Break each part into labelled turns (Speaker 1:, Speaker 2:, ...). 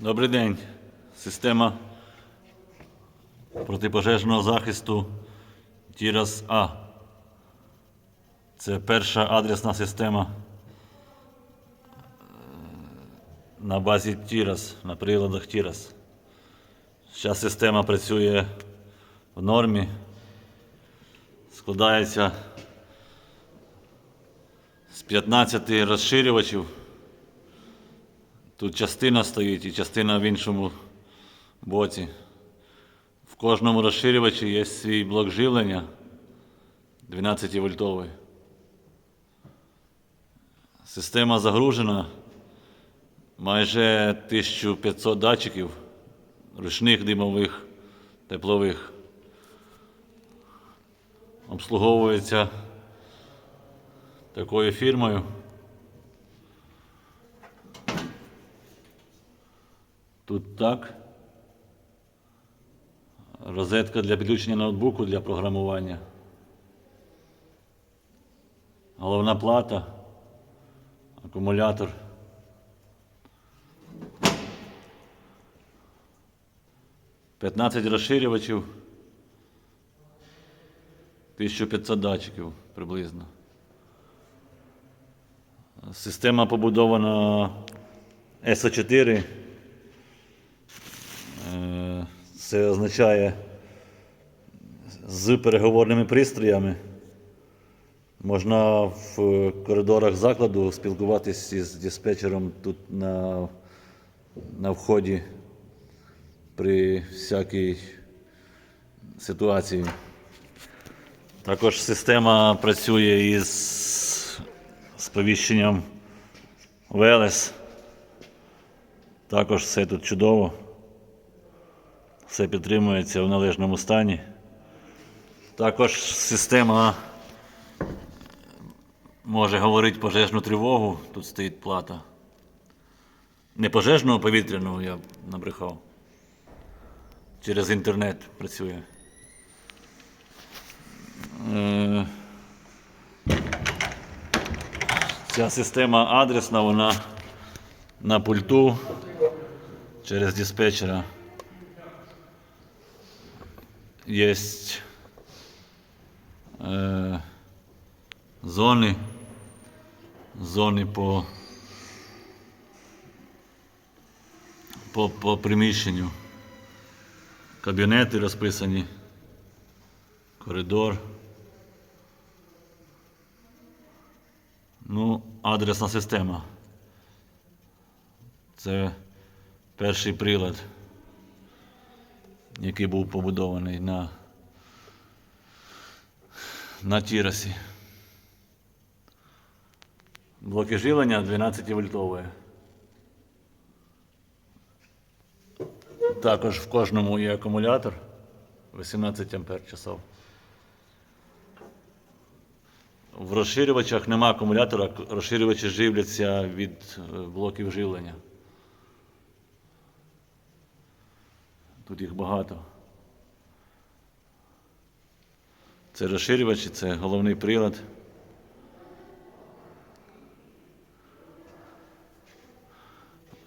Speaker 1: Добрий день. Система протипожежного захисту Тірас А. Це перша адресна система е, на базі Тірас, на приладах Тірас. Зараз система працює в нормі. Складається з 15 розширювачів. Тут частина стоїть і частина в іншому боці. В кожному розширювачі є свій блок живлення 12 вольтовий. Система загружена. Майже 1500 датчиків ручних димових, теплових. Обслуговується такою фірмою. Тут так. Розетка для підключення ноутбуку для програмування. Головна плата. Акумулятор. П'ятнадцять розширювачів. 1500 датчиків приблизно. Система побудована СО4. Це означає з переговорними пристроями. Можна в коридорах закладу спілкуватися із диспетчером тут на, на вході при всякій ситуації. Також система працює із сповіщенням ВЛС. Також все тут чудово. Все підтримується в належному стані. Також система може говорити пожежну тривогу. Тут стоїть плата. Не пожежного, а повітряного я набрехав. Через інтернет працює. Е, Ця система адресна, вона на пульту через диспетчера. Є е, зони, зони по, по, по приміщенню. Кабінети розписані, коридор. Ну, адресна система. Це перший прилад, який був побудований на, на Тірасі. Блоки живлення 12 вольтові. Також в кожному є акумулятор 18 ампер. В розширювачах нема акумулятора, розширювачі живляться від е, блоків живлення. Тут їх багато. Це розширювачі, це головний прилад.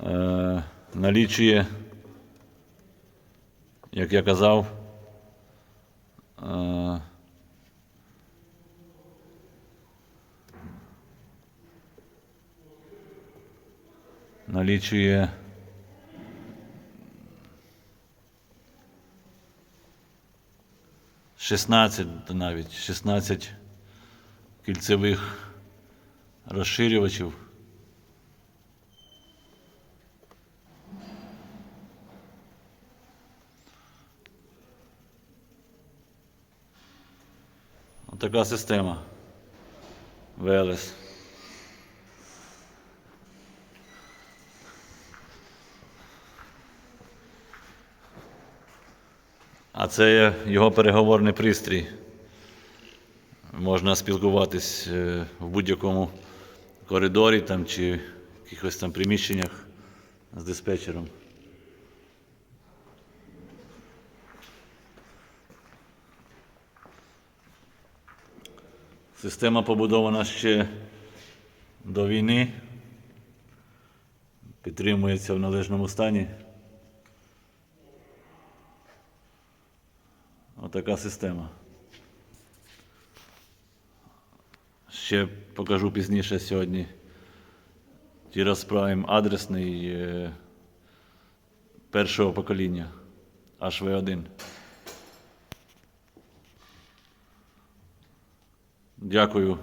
Speaker 1: Е, налічує, як я казав, е, налічує шістнадцять навіть 16 кільцевих розширювачів. Така система ВЛС. А це його переговорний пристрій. Можна спілкуватись е, в будь-якому коридорі там, чи в якихось там приміщеннях з диспетчером. Система побудована ще до війни. підтримується в належному стані. Отака система. Ще покажу пізніше сьогодні. Ті розправимо адресний е, першого покоління HV1. Дякую